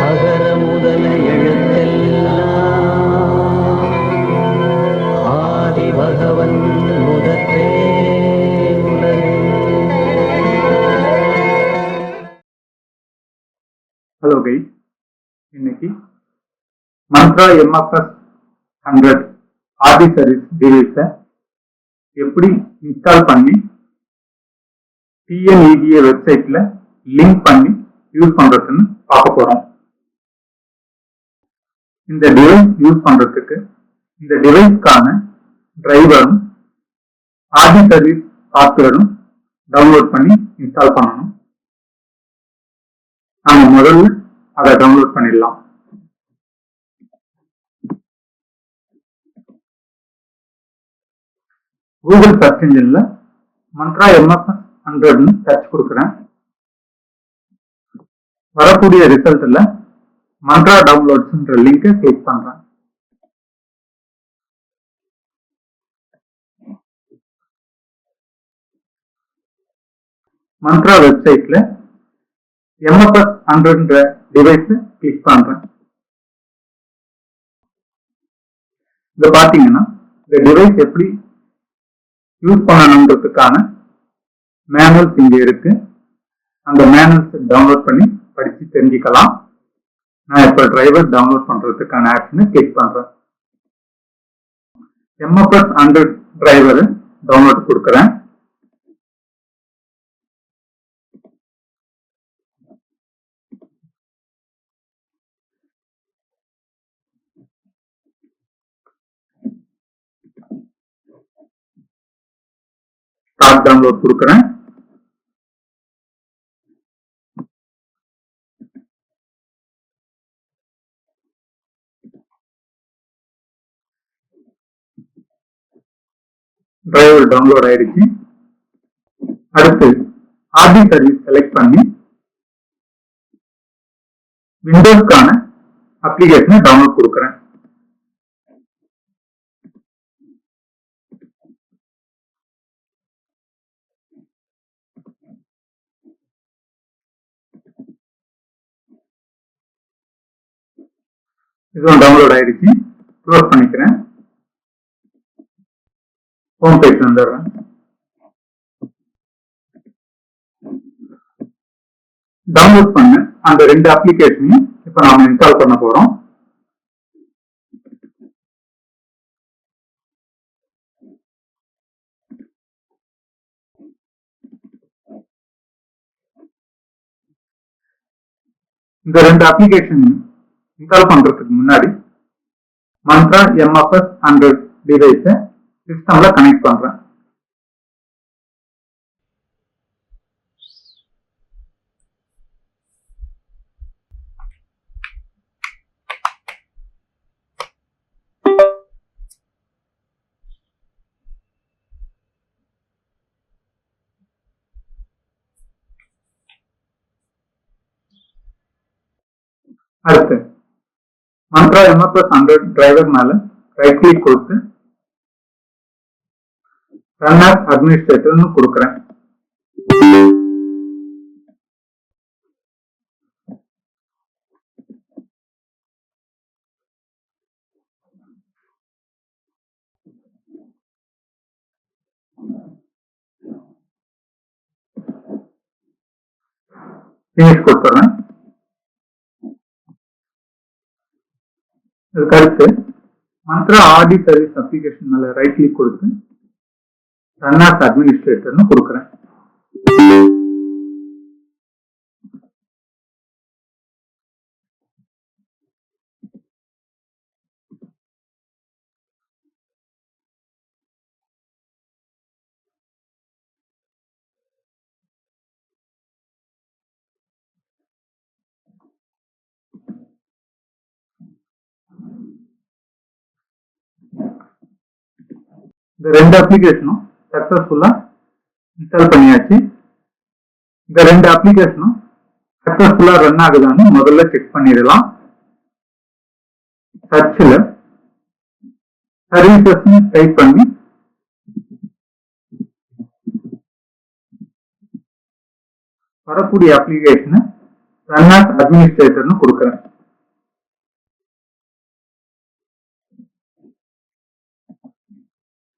அகர முதல எழுத்தெல்லாம் ஆதி பகவன் முதற்றே ஹலோ கை இன்னைக்கு Mantra MFS hundred RD service டிவைஸை எப்படி இன்ஸ்டால் பண்ணி டிஎன்இஜிஏ வெப்சைட்ல லிங்க் பண்ணி யூஸ் பண்றதுன்னு பார்க்க போறோம். இந்த டிவைஸ் யூஸ் பண்றதுக்கு இந்த டிவைஸ்க்கான டிரைவரும் ஆர்டி சர்வீஸ் சாஃப்ட்வேரும் டவுன்லோட் பண்ணி இன்ஸ்டால் பண்ணணும். நாம முதல்ல அதை டவுன்லோட் பண்ணிடலாம். கூகுள் சர்ச் இன்ஜின்ல மந்த்ரா எம்எஃப்எஸ் ஹண்ட்ரட்னு டச் கொடுக்குறேன். வரக்கூடிய ரிசல்ட்ல மந்த்ரா டவுன்லோட்ஸ்ன்ற லிங்கை கிளிக் பண்றேன். மந்த்ரா வெப்சைட்ல எம்எஃப்எஸ் ஹண்ட்ரட்ன்ற டிவைஸ் கிளிக் பண்றேன். இங்க பாத்தீங்கன்னா இந்த டிவைஸ் எப்படி யூஸ் பண்ணணுன்றதுக்கான மேனுவல்ஸ் இங்கே இருக்கு. அந்த மேனுவல்ஸ் டவுன்லோட் பண்ணி படிச்சு தெரிஞ்சுக்கலாம். நான் இப்போ டிரைவர் டவுன்லோட் பண்றதுக்கான ஆப்ஷனை கிளிக் பண்றேன். எம்எஃப்எஸ் ஹண்ட்ரட் டிரைவர் டவுன்லோட் கொடுக்குறேன். ஸ்டார்ட் டவுன்லோட் கொடுக்குறேன். டிரைவர் டவுன்லோட் ஆயிடுச்சு. அடுத்து ஆர்டி சர்வீஸ் செலக்ட் பண்ணி விண்டோஸ்க்கான அப்ளிகேஷனை டவுன்லோட் கொடுக்குறேன். இதுவும் டவுன்லோட் ஆயிடுச்சு. க்ளோஸ் பண்ணிக்கிறேன். ஹோம் பேஜ் வந்துடுறேன் டவுன்லோட் பண்ண. அந்த ரெண்டு அப்ளிகேஷனையும் இப்போ நாம இன்ஸ்டால் பண்ண போறோம். இந்த ரெண்டு அப்ளிகேஷன் இன்ஸ்டால் பண்றதுக்கு முன்னாடி மந்த்ரா எம்எஃப்எஸ் ஹண்ட்ரட் டிவைஸை சிஸ்டம்ல கனெக்ட் பண்றேன். அடுத்து மந்த்ரா எம்எஃப்எஸ் ஹண்ட்ரட் டிரைவர் மேல ரைட் கிளிக் கொடுத்து ரன் அட்மினிஸ்ட்ரேட்டர்னு கொடுக்குறேன். ஃபினிஷ் கொடுத்துறேன். இதுக்கு அடுத்து மந்த்ரா ஆடி சர்வீஸ் அப்ளிகேஷன் மேல ரைட் கிளிக் கொடுத்து ரன் ஆஸ் அட்மினிஸ்ட்ரேட்டர்னு கொடுக்குறேன். இந்த ரெண்டு அப்ளிகேஷனும் சக்சஸ்ஃபுல்லா இன்ஸ்டால் பண்ணியாச்சு. இந்த ரெண்டு அப்ளிகேஷனும் சக்சஸ்ஃபுல்லா ரன் ஆகுதான்னு முதல்ல செக் பண்ணிடலாம். சர்ச்சில் சர்வீசஸ் டைப் பண்ணி வரக்கூடிய அப்ளிகேஷனை ரன் ஆஸ் அட்மினிஸ்ட்ரேட்டர்னு கொடுக்குறேன்.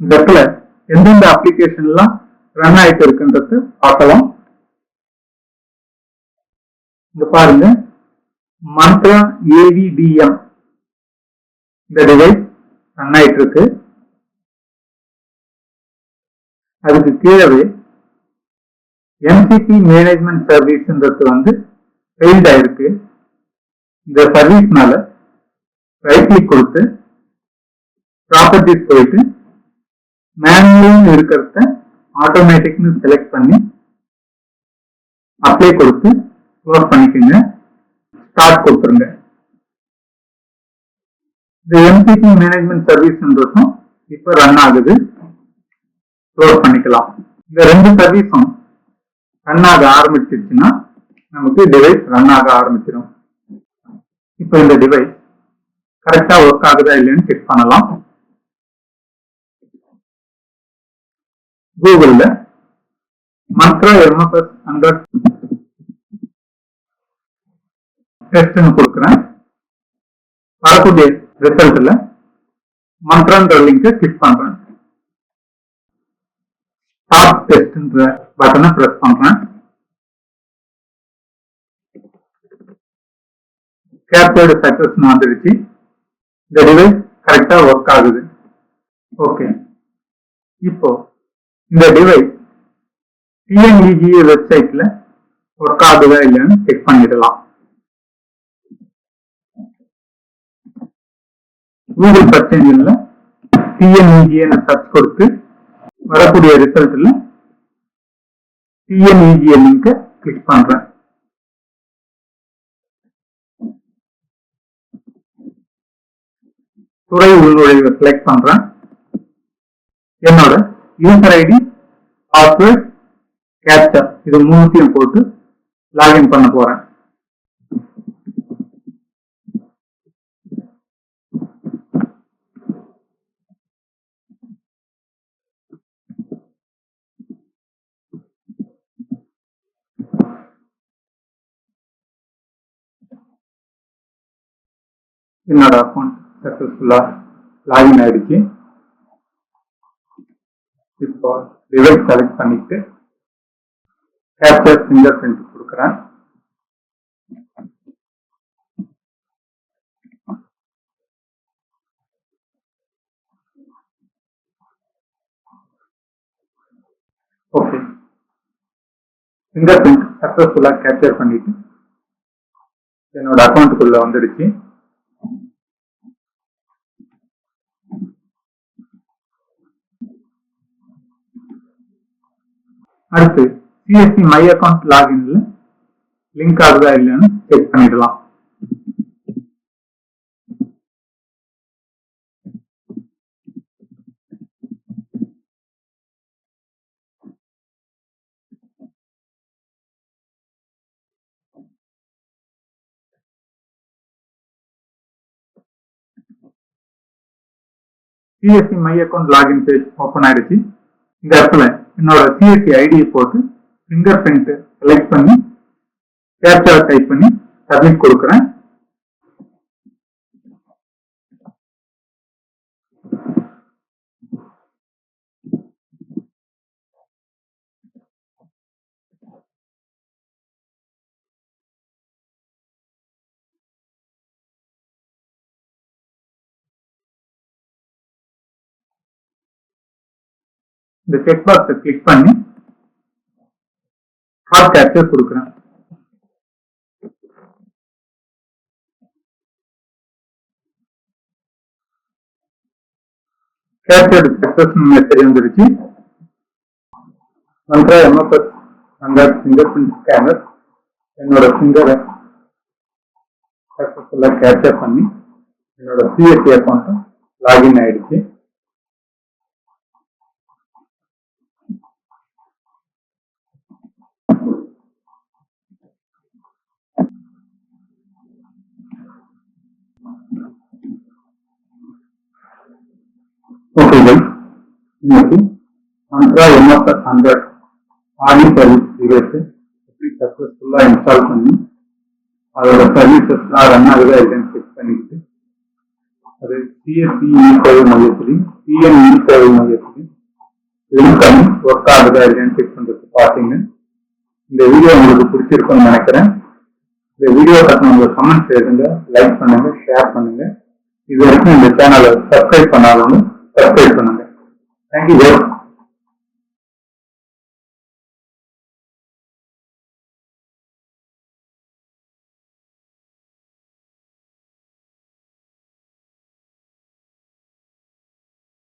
இந்த இடத்துல எந்தெந்த அப்ளிகேஷன் எல்லாம் ரன் ஆயிட்டு இருக்குன்றது பார்க்கலாம். இங்க பாருங்க. மந்த்ரா ஏவிடிஎம் இந்த டிவைஸ் ரன் ஆயிட்டு இருக்கு. அதுக்கு கீழவே எம்சிபி மேனேஜ்மெண்ட் சர்வீஸ்ன்றது வந்து ஃபெயில்ட் ஆயிருக்கு. இந்த சர்வீஸ்னால ரைட் கிளிக் கொடுத்து ப்ராப்பர்ட்டிஸ் போயிட்டு மேனுவல்னு இருக்கிறத ஆட்டோமேட்டிக்னு செலக்ட் பண்ணி அப்ளை கொடுத்து க்ளோஸ் பண்ணிக்கோங்க. ஸ்டார்ட் கொடுத்துருங்க. இந்த எம்சிபி மேனேஜ்மெண்ட் சர்வீஸ்ன்றதும் இப்போ ரன் ஆகுது. க்ளோஸ் பண்ணிக்கலாம். இந்த ரெண்டு சர்வீஸும் ரன் ஆக ஆரம்பிச்சிருச்சுன்னா நமக்கு டிவைஸ் ரன் ஆக ஆரம்பிச்சிடும் இப்போ இந்த டிவைஸ் கரெக்டாக ஒர்க் ஆகுதா இல்லைன்னு செக் பண்ணலாம். கூகுள்ல மந்த்ரா எம்எஃப்எஸ் ஹண்ட்ரட் டெஸ்ட்னு கொடுக்குறேன். வரக்கூடிய ரிசல்ட்ல மந்த்ரான்ற லிங்கை கிளிக் பண்றேன். ஸ்டாப் டெஸ்ட்ன்ற பட்டனை ப்ரெஸ் பண்றேன். கேப்சர்டு சக்சஸ் வந்துடுச்சு இந்த டிவைஸ் கரெக்டா ஒர்க் ஆகுது. ஓகே இப்போ இந்த டிவைஸ் டிஎன்இஜிஏ வெப்சைட்ல ஒர்க் ஆகுதா இல்லைன்னு செக் பண்ணிடலாம். கூகுள் சர்ச் இன்ஜின்ல டிஎன்இஜிஏன்னு சர்ச் கொடுத்து வரக்கூடிய ரிசல்ட்ல டிஎன்இஜிஏ லிங்கை கிளிக் பண்றேன். துறை உள்நுழைவை செலக்ட் பண்றேன். என்னோட யூசர் ஐடி பாஸ்வேர்ட் கேப்சா இது மூணுத்தையும் போட்டு லாகின் பண்ண போறேன். என்னோட அக்கௌண்ட் சக்சஸ்ஃபுல்லா லாகின் ஆயிடுச்சு. இப்போ டிவைஸ் செலக்ட் பண்ணிட்டு கேப்சர் ஃபிங்கர் பிரிண்ட் கொடுக்குறேன். ஓகே ஃபிங்கர் பிரிண்ட் சக்ஸஸ்ஃபுல்லாக கேப்சர் பண்ணிட்டு என்னோட அக்கௌண்ட்டுக்குள்ளே வந்துடுச்சு. அடுத்து சிஎஸ்சி மை அக்கௌண்ட் லாகின்ல லிங்க் ஆகுதா இல்லைன்னு செக் பண்ணிடலாம். CSC my account login page open ஆயிடுச்சு. இந்த இடத்துல என்னோட சிஎஸ்சி ஐடியை போட்டு ஃபிங்கர் பிரிண்ட் செலக்ட் பண்ணி கேப்சர் டைப் பண்ணி சப்மிட் கொடுக்குறேன். இந்த செக் பாக்ஸை கிளிக் பண்ணி ஹாட் கேப்சர் கொடுக்குறேன். கேப்சர் சக்சஸ் மெசேஜ் வந்துருச்சு மந்த்ரா எம்எஃப்எஸ் அந்த ஃபிங்கர் பிரிண்ட் ஸ்கேனர் என்னோட ஃபிங்கரை சக்சஸ்ஃபுல்லாக கேப்சர் பண்ணி என்னோட சிஎஸ்சி அக்கௌண்ட்டும் லாகின் ஆயிடுச்சு. ஓகே இன்னைக்கு Mantra MFS hundred RD service device எப்படி சக்ஸஸ்ஃபுல்லாக இன்ஸ்டால் பண்ணி அதோட சர்வீசஸ்லாம் ரன் ஆகுதா இல்லைன்னு செக் பண்ணிக்கிட்டு அது சிஎஸ்சி சேவை மையத்திலையும் சிஎன்இ சேவை மையத்திலையும் லிங்க் பண்ணி ஒர்க் ஆகுதா இல்லைன்னு செக் பண்ணுறது பார்த்தீங்க இந்த வீடியோ உங்களுக்கு பிடிச்சிருக்கும்னு நினைக்கிறேன். இந்த வீடியோ பற்றின உங்களுக்கு கமெண்ட்ஸ் எழுதுங்க லைக் பண்ணுங்க ஷேர் பண்ணுங்க. இது வரைக்கும் இந்த சேனலை சப்ஸ்கிரைப் பண்ணாதவங்க சப்ஸ்கிரைப் பண்ணுங்க தேங்க்யூ